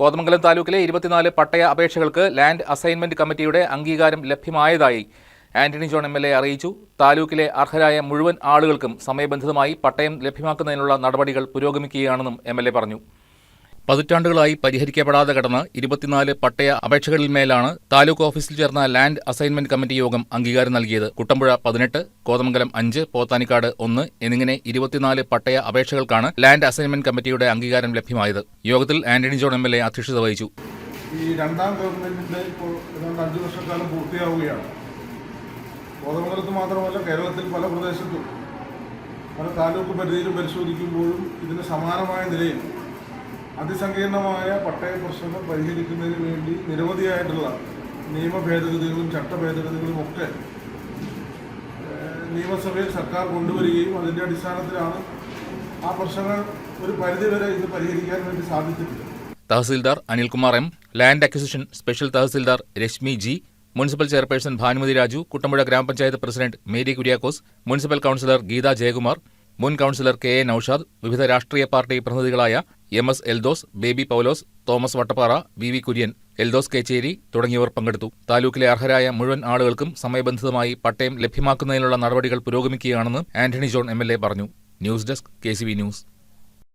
കോതമംഗലം താലൂക്കിലെ ഇരുപത്തിനാല് പട്ടയ അപേക്ഷകൾക്ക് land assignment കമ്മിറ്റിയുടെ അംഗീകാരം ലഭ്യമായതായി Antony John M L A അറിയിച്ചു. താലൂക്കിലെ അർഹരായ മുഴുവൻ ആളുകൾക്കും സമയബന്ധിതമായി പട്ടയം ലഭ്യമാക്കുന്നതിനുള്ള നടപടികൾ പുരോഗമിക്കുകയാണെന്നും എം പറഞ്ഞു. പതിറ്റാണ്ടുകളായി പരിഹരിക്കപ്പെടാതെ കടന്ന് ഇരുപത്തിനാല് പട്ടയ അപേക്ഷകളിൽ മേലാണ് താലൂക്ക് ഓഫീസിൽ ചേർന്ന ലാൻഡ് അസൈൻമെന്റ് കമ്മിറ്റി യോഗം അംഗീകാരം നൽകിയത്. കുട്ടമ്പുഴ പതിനെട്ട് കോതമംഗലം അഞ്ച് പോത്താനിക്കാട് ഒന്ന് എന്നിങ്ങനെ ഇരുപത്തിനാല് പട്ടയ അപേക്ഷകൾക്കാണ് ലാൻഡ് അസൈൻമെന്റ് കമ്മിറ്റിയുടെ അംഗീകാരം ലഭ്യമായത്. യോഗത്തിൽ Antony John M L A അധ്യക്ഷത വഹിച്ചു. ഈ രണ്ടാം ഗവൺമെന്റിന്റെ ഇപ്പോൾ ഏതാണ്ട് വർഷക്കാലം പൂർത്തിയാവുകയാണ്. കോതമംഗലത്ത് മാത്രമല്ല കേരളത്തിൽ പല പ്രദേശത്തും പല താലൂക്ക് പരിധിയിലും പരിശോധിക്കുമ്പോഴും ഇതിന് സമാനമായ നിലയിൽ അതിസങ്കീർണമായ പട്ടയ പ്രശ്നങ്ങൾ പരിഹരിക്കുന്നതിന് വേണ്ടി നിരവധിയായിട്ടുള്ള നിയമ ഭേദഗതികളും ചട്ട ഭേദഗതികളും ഒക്കെ നിയമസഭയിൽ സർക്കാർ കൊണ്ടുവരികയും അതിന്റെ അടിസ്ഥാനത്തിലാണ് ആ പ്രശ്നങ്ങൾ ഒരു പരിധിവരെ ഇത് പരിഹരിക്കാൻ വേണ്ടി സാധിച്ചിട്ടുണ്ട് tahsildar Anilkumar M land acquisition special tahsildar Rashmi G municipal chairperson Bhanumathi Raju Kuttampuzha ഗ്രാമപഞ്ചായത്ത് president Mary Kuriakose municipal councillor Geetha Jayakumar മുൻ കൌൺസിലർ കെ എ നൌഷാദ് വിവിധ രാഷ്ട്രീയ party പ്രതിനിധികളായ M S Eldhose Baby Paulose Thomas Vattappara V V Kurian Eldhose Kecheri തുടങ്ങിയവർ പങ്കെടുത്തു. താലൂക്കിലെ അർഹരായ മുഴുവൻ ആളുകൾക്കും സമയബന്ധിതമായി പട്ടയം ലഭ്യമാക്കുന്നതിനുള്ള നടപടികൾ പുരോഗമിക്കുകയാണെന്ന് ആന്റണി ജോൺ എം പറഞ്ഞു. News desk K news.